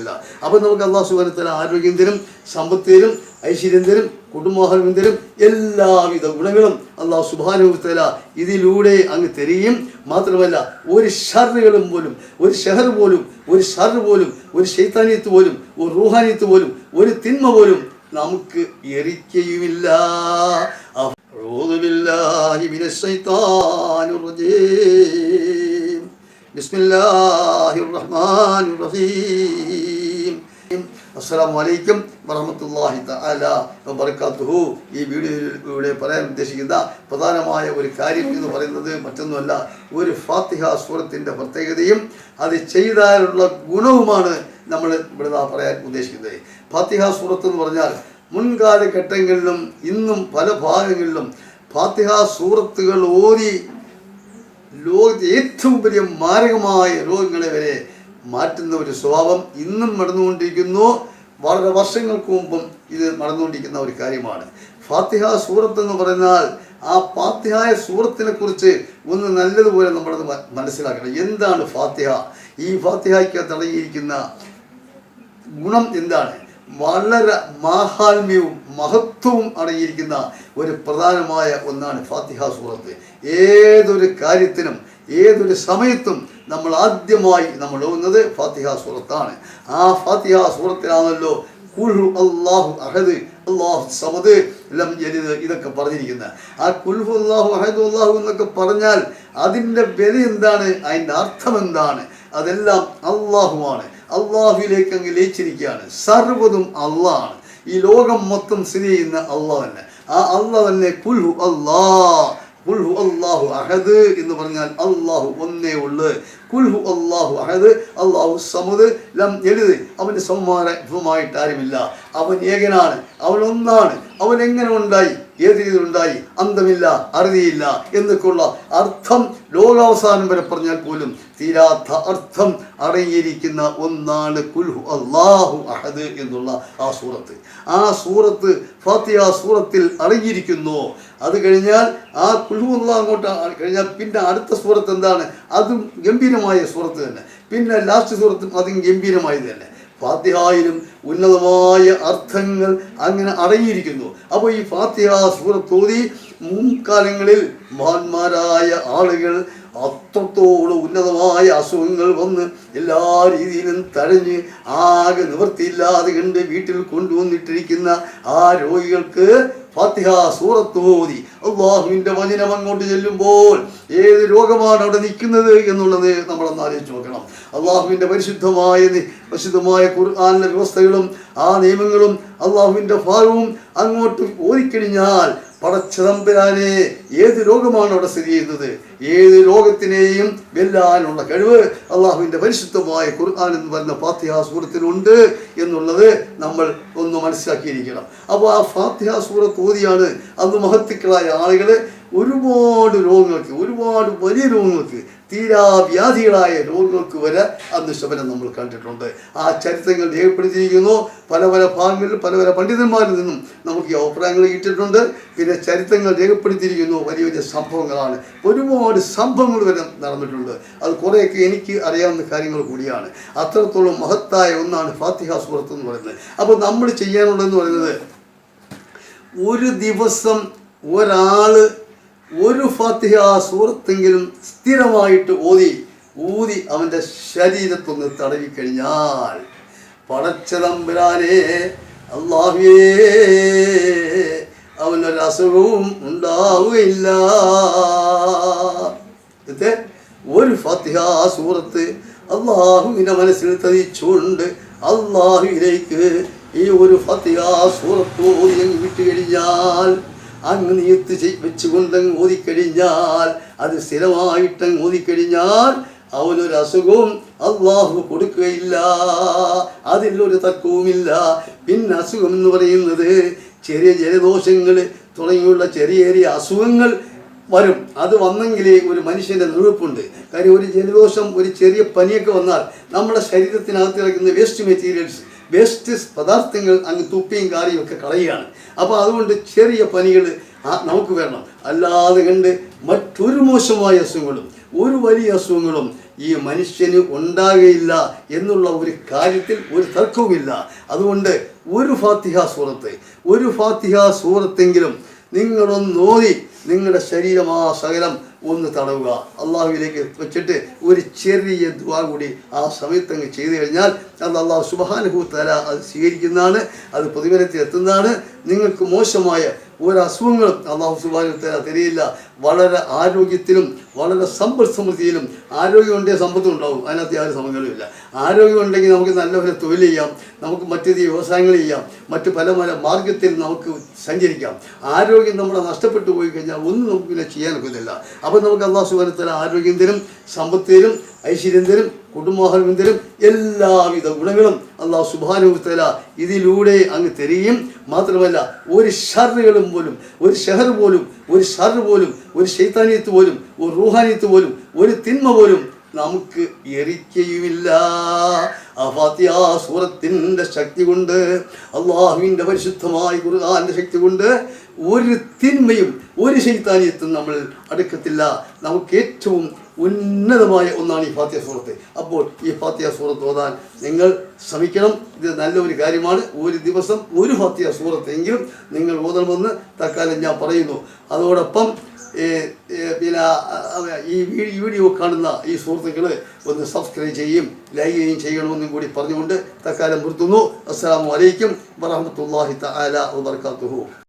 സാധ്യമല്ല അപ്പം നമുക്ക് അള്ളാഹു സുബാനത്തല ആരോഗ്യം തരും സമ്പത്ത് തരും ഐശ്വര്യം തരും കുടുംബാഹരം തരും എല്ലാവിധ ഗുണങ്ങളും അള്ളാഹു സുബാനുത്തല ഇതിലൂടെ അങ്ങ് തരികയും മാത്രമല്ല ഒരു ഷറുകളും പോലും ഒരു ഷഹർ പോലും ഒരു ഷർ പോലും ഒരു ശൈത്താനിയത്ത് പോലും ഒരു റൂഹാനിയത്ത് പോലും ഒരു തിന്മ പോലും നമുക്ക് എറിക്കയുമില്ല أعوذ بالله من الشيطان الرجيم بسم الله الرحمن الرحيم അസ്സാം വലൈക്കും വറഹമത്തല്ലാഹി തആല വബറകാതുഹു ഈ വീഡിയോയിലൂടെ പറയാൻ ഉദ്ദേശിക്കുന്ന പ്രധാനമായ ഒരു കാര്യം എന്ന് പറയുന്നത് മറ്റൊന്നുമല്ല ഒരു ഫാത്തിഹ സൂറത്തിൻ്റെ പ്രത്യേകതയും അത് ചെയ്താലുള്ള ഗുണവുമാണ് നമ്മൾ ഇവിടെ ദാ പറയാൻ ഉദ്ദേശിക്കുന്നത് ഫാത്തിഹ സൂറത്ത് എന്ന് പറഞ്ഞാൽ മുൻകാലഘട്ടങ്ങളിലും ഇന്നും പല ഭാഗങ്ങളിലും ഫാത്തിഹ സൂറത്തുകൾ ഓതി ലോകത്തെ ഏറ്റവും വലിയ മാരകമായ രോഗങ്ങളെ വരെ മാറ്റുന്ന ഒരു സ്വഭാവം ഇന്നും നടന്നുകൊണ്ടിരിക്കുന്നു. വളരെ വർഷങ്ങൾക്ക് മുമ്പും ഇത് നടന്നുകൊണ്ടിരിക്കുന്ന ഒരു കാര്യമാണ്. ഫാത്തിഹ സൂറത്ത് എന്ന് പറഞ്ഞാൽ ആ ഫാത്തിഹായ സൂറത്തിനെ കുറിച്ച് ഒന്ന് നല്ലതുപോലെ നമ്മളത് മനസ്സിലാക്കണം. എന്താണ് ഫാത്തിഹ? ഈ ഫാത്തിഹയ്ക്ക് അടങ്ങിയിരിക്കുന്ന ഗുണം എന്താണ്? വളരെ മാഹാത്മ്യവും മഹത്വവും അടങ്ങിയിരിക്കുന്ന ഒരു പ്രധാനമായ ഒന്നാണ് ഫാത്തിഹ സൂറത്ത്. ഏതൊരു കാര്യത്തിനും ഏതൊരു സമയത്തും നമ്മൾ ആദ്യമായി നമ്മൾ ഓതുന്നത് ഫാത്തിഹ സൂറത്താണ്. ആ ഫാത്തിഹ സൂറത്തിലാണല്ലോ കുൽഹു അള്ളാഹു അഹദ് അള്ളാഹു സമദ് ലം ജലിത് ഇതൊക്കെ പറഞ്ഞിരിക്കുന്നത്. ആ കുൽഹു അള്ളാഹു അഹദ് അള്ളാഹു എന്നൊക്കെ പറഞ്ഞാൽ അതിന്റെ വില എന്താണ്? അതിന്റെ അർത്ഥം എന്താണ്? അതെല്ലാം അള്ളാഹുവാണ് അള്ളാഹുവിലേക്ക് അങ്ങ് ലയിച്ചിരിക്കുകയാണ്. സർവതും അള്ളാഹാണ് ഈ ലോകം മൊത്തം സ്ഥിതി ചെയ്യുന്ന അള്ളാഹ് തന്നെ. ആ അള്ളാഹ് തന്നെ കുൽഹു അള്ളാഹ്. കുൽഹു അള്ളാഹു അഹദ് എന്ന് പറഞ്ഞാൽ അള്ളാഹു ഒന്നേ ഉള്ളു. കുൽഹു അള്ളാഹു അതായത് അള്ളാഹു സമുദ് ലം എഴുത് അവന്റെ സമ്മാനമായിട്ട് ആരുമില്ല. അവൻ ഏകനാണ്. അവൻ ഒന്നാണ്. അവൻ എങ്ങനെ ഉണ്ടായി? ഏത് രീതിയിൽ ഉണ്ടായി? അന്തമില്ല അറുതിയില്ല എന്നൊക്കെയുള്ള അർത്ഥം ലോകാവസാനം വരെ പറഞ്ഞാൽ പോലും തീരാത്ത അർത്ഥം അറിയിരിക്കുന്ന ഒന്നാണ് കുൽഹു അള്ളാഹു അഹദ് എന്നുള്ള ആ സൂറത്ത്. ആ സൂറത്ത് ഫാത്തിഹ സൂറത്തിൽ അടങ്ങിയിരിക്കുന്നു അത് കഴിഞ്ഞാൽ ആ കുൽഹു അള്ളാഹ് അങ്ങോട്ട് കഴിഞ്ഞാൽ പിന്നെ അടുത്ത സൂറത്ത് എന്താണ്? അതും ഗംഭീരമായ സൂറത്ത് തന്നെ. പിന്നെ ലാസ്റ്റ് സൂറത്തും അതും ഗംഭീരമായത് തന്നെ. ഫാത്തിഹായിലും ഉന്നതമായ അർത്ഥങ്ങൾ അങ്ങനെ അടങ്ങിയിരിക്കുന്നു. അപ്പോൾ ഈ ഫാത്തിഹ സൂറത്തോതി മുൻകാലങ്ങളിൽ മഹാന്മാരായ ആളുകൾ അത്രത്തോളം ഉന്നതമായ അസുഖങ്ങൾ വന്ന് എല്ലാ രീതിയിലും തഴഞ്ഞ് ആകെ നിവൃത്തിയില്ലാതെ കണ്ട് വീട്ടിൽ കൊണ്ടുവന്നിട്ടിരിക്കുന്ന ആ രോഗികൾക്ക് ഫാത്തിഹ സൂറത്ത് ഓതി. അള്ളാഹുവിന്റെ വചനം അങ്ങോട്ട് ചെല്ലുമ്പോൾ ഏത് രോഗമാണ് അവിടെ നിൽക്കുന്നത് എന്നുള്ളത് നമ്മളൊന്ന് ആലോചിച്ച് നോക്കണം. അള്ളാഹുവിന്റെ പരിശുദ്ധമായ പരിശുദ്ധമായ ഖുർആാനിലെ വ്യവസ്ഥകളും ആ നിയമങ്ങളും അള്ളാഹുവിന്റെ ഭാഗവും അങ്ങോട്ട് ഓതിക്കഴിഞ്ഞാൽ പടച്ചതമ്പരാനെ ഏത് രോഗമാണ് അവിടെ സ്ഥിതി ചെയ്യുന്നത്? ഏത് രോഗത്തിനെയും വെല്ലാനുള്ള കഴിവ് അള്ളാഹുവിന്റെ പരിശുദ്ധമായ ഖുർആൻ എന്ന് പറയുന്ന ഫാത്തിഹ സൂറത്തിനുണ്ട് എന്നുള്ളത് നമ്മൾ ഒന്ന് മനസ്സിലാക്കിയിരിക്കണം. അപ്പോൾ ആ ഫാത്തിഹ സൂറത്ത് ഓതിയാണ് അന്ന് മഹത്തുക്കളായ ആളുകൾ ഒരുപാട് രോഗങ്ങൾക്ക് ഒരുപാട് വലിയ രോഗങ്ങൾക്ക് തീരാവ്യാധികളായ രോഗങ്ങൾക്ക് വരെ അന്ന് ശമനം നമ്മൾ കണ്ടിട്ടുണ്ട്. ആ ചരിത്രങ്ങൾ രേഖപ്പെടുത്തിയിരിക്കുന്നു. പല പല ഭാഗങ്ങളിൽ പല പല പണ്ഡിതന്മാരിൽ നിന്നും നമുക്ക് ഈ അഭിപ്രായങ്ങൾ കിട്ടിയിട്ടുണ്ട്. പിന്നെ ചരിത്രങ്ങൾ രേഖപ്പെടുത്തിയിരിക്കുന്നു. വലിയ വലിയ സംഭവങ്ങളാണ്. ഒരുപാട് സംഭവങ്ങൾ വരെ നടന്നിട്ടുണ്ട്. അത് കുറേയൊക്കെ എനിക്ക് അറിയാവുന്ന കാര്യങ്ങൾ കൂടിയാണ്. അത്രത്തോളം മഹത്തായ ഒന്നാണ് ഫാത്തിഹ സൂറത്ത് എന്ന് പറയുന്നത്. അപ്പോൾ നമ്മൾ ചെയ്യാനുള്ളതെന്ന് പറയുന്നത് ഒരു ദിവസം ഒരാൾ ഒരു ഫാത്തിഹ സൂറത്തെങ്കിലും സ്ഥിരമായിട്ട് ഓതി ഊതി അവന്റെ ശരീരത്തൊന്ന് തടവി കഴിഞ്ഞാൽ പടച്ചതമ്പരാനെ അള്ളാഹുവേ അവനൊരസുഖവും ഉണ്ടാവുകയില്ല. ഇത് ഒരു ഫത്തിഹ സൂറത്ത് അള്ളാഹുവിനെ മനസ്സിൽ തതിച്ചുകൊണ്ട് അള്ളാഹുവിലേക്ക് ഈ ഒരു ഫത്തിഹ സൂറത്ത് ഓതിയങ്ങ് വിട്ട് കഴിഞ്ഞാൽ അങ്ങ് നീത്ത് വെച്ചുകൊണ്ട് അങ്ങ് ഓതിക്കഴിഞ്ഞാൽ അത് സ്ഥിരമായിട്ടങ്ങ് ഓതിക്കഴിഞ്ഞാൽ അവനൊരു അസുഖവും അള്ളാഹു കൊടുക്കുകയില്ല അതിലൊരു തർക്കവുമില്ല. പിന്നെ അസുഖം എന്ന് പറയുന്നത് ചെറിയ ജലദോഷങ്ങൾ തുടങ്ങിയുള്ള ചെറിയ ചെറിയ അസുഖങ്ങൾ വരും. അത് വന്നെങ്കിലേ ഒരു മനുഷ്യന്റെ നിലനിൽപ്പുണ്ട് കാര്യം ഒരു ജലദോഷം ഒരു ചെറിയ പനിയൊക്കെ വന്നാൽ നമ്മുടെ ശരീരത്തിനകത്ത് കിടക്കുന്ന വേസ്റ്റ് മെറ്റീരിയൽസ് വേസ്റ്റ് പദാർത്ഥങ്ങൾ അങ്ങ് തുപ്പിയും കാറിയും ഒക്കെ കളയുകയാണ്. അപ്പോൾ അതുകൊണ്ട് ചെറിയ പനികൾ നമുക്ക് വരണം. അല്ലാതെ കണ്ട് മറ്റൊരു മോശമായ അസുഖങ്ങളും ഒരു വലിയ അസുഖങ്ങളും ഈ മനുഷ്യന് ഉണ്ടാകുകയില്ല എന്നുള്ള ഒരു കാര്യത്തിൽ ഒരു തർക്കവുമില്ല. അതുകൊണ്ട് ഒരു ഫാത്തിഹ സൂറത്ത് ഒരു ഫാത്തിഹ സൂറത്തെങ്കിലും നിങ്ങളൊന്ന് ഓതി. നിങ്ങളുടെ ശരീരം ആ സകലം ഒന്ന് തടവുക. അള്ളാഹുവിലേക്ക് വെച്ചിട്ട് ഒരു ചെറിയ ദ്വാ കൂടി ആ സമയത്ത് അങ്ങ് ചെയ്തു കഴിഞ്ഞാൽ അത് അള്ളാഹു സുബാനുഭൂ തല അത് സ്വീകരിക്കുന്നതാണ് അത് പ്രതിഫലത്തിൽ എത്തുന്നതാണ്. നിങ്ങൾക്ക് മോശമായ ഒരു അസുഖങ്ങളും അള്ളാഹു സുബാനു തല തരികയില്ല വളരെ ആരോഗ്യത്തിലും വളരെ സമ്പദ് സമൃദ്ധിയിലും ആരോഗ്യമുണ്ടെങ്കിൽ സമ്പത്തും ഉണ്ടാവും. അതിനകത്ത് യാതൊരു സമയങ്ങളുമില്ല ആരോഗ്യം ഉണ്ടെങ്കിൽ നമുക്ക് നല്ലപോലെ തൊഴിൽ ചെയ്യാം നമുക്ക് മറ്റു വ്യവസായങ്ങൾ ചെയ്യാം മറ്റു പല പല മാർഗത്തിൽ നമുക്ക് സഞ്ചരിക്കാം. ആരോഗ്യം നമ്മളെ നഷ്ടപ്പെട്ടു പോയി കഴിഞ്ഞാൽ ഒന്നും നമുക്ക് പിന്നെ ചെയ്യാൻ ഒക്കുന്നില്ല അപ്പോൾ നമുക്ക് അള്ളാഹു സുബാനുത്തല ആരോഗ്യം തരും സമ്പത്ത് ഐശ്വര്യം തരും കുടുംബാഹരം തരും എല്ലാവിധ ഗുണങ്ങളും അള്ളാഹു സുബാനുത്തല ഇതിലൂടെ അങ്ങ് തരികയും മാത്രമല്ല ഒരു ഷറുകളും പോലും ഒരു ഷഹർ പോലും ഒരു ഷർ പോലും ഒരു ശൈത്താനിയത്ത് പോലും ഒരു റൂഹാനിയത്ത് പോലും ഒരു തിന്മ പോലും നമുക്ക് എറിക്കയുമില്ല. സൂറത്തിന്റെ ശക്തി കൊണ്ട് അള്ളാഹുവിന്റെ പരിശുദ്ധമായ കുറുകാന്റെ ശക്തി കൊണ്ട് ഒരു തിന്മയും ഒരു ശൈത്താനിയത്തും നമ്മൾ അടുക്കത്തില്ല. നമുക്ക് ഏറ്റവും ഉന്നതമായ ഒന്നാണ് ഈ ഫാത്തിയ സൂറത്ത്. അപ്പോൾ ഈ ഫാത്തിയ സൂറത്ത് ഓതാൻ നിങ്ങൾ ശ്രമിക്കണം. ഇത് നല്ല ഒരു കാര്യമാണ്. ഒരു ദിവസം ഒരു ഫാത്തിഹ സൂറത്തെങ്കിലും നിങ്ങൾ ഓതണമെന്ന് തൽക്കാലം ഞാൻ പറയുന്നു. അതോടൊപ്പം പിന്നെ ഈ വീഡിയോ കാണുന്ന ഈ സുഹൃത്തുക്കൾ ഒന്ന് സബ്സ്ക്രൈബ് ചെയ്യും ലൈക്ക് ചെയ്യുകയും ചെയ്യണമെന്നും കൂടി പറഞ്ഞുകൊണ്ട് തക്കാലം നിർത്തുന്നു. അസ്സാം വലൈക്കും വറഹമത്തല്ലാഹി തആല വബർക്കാത്തുഹു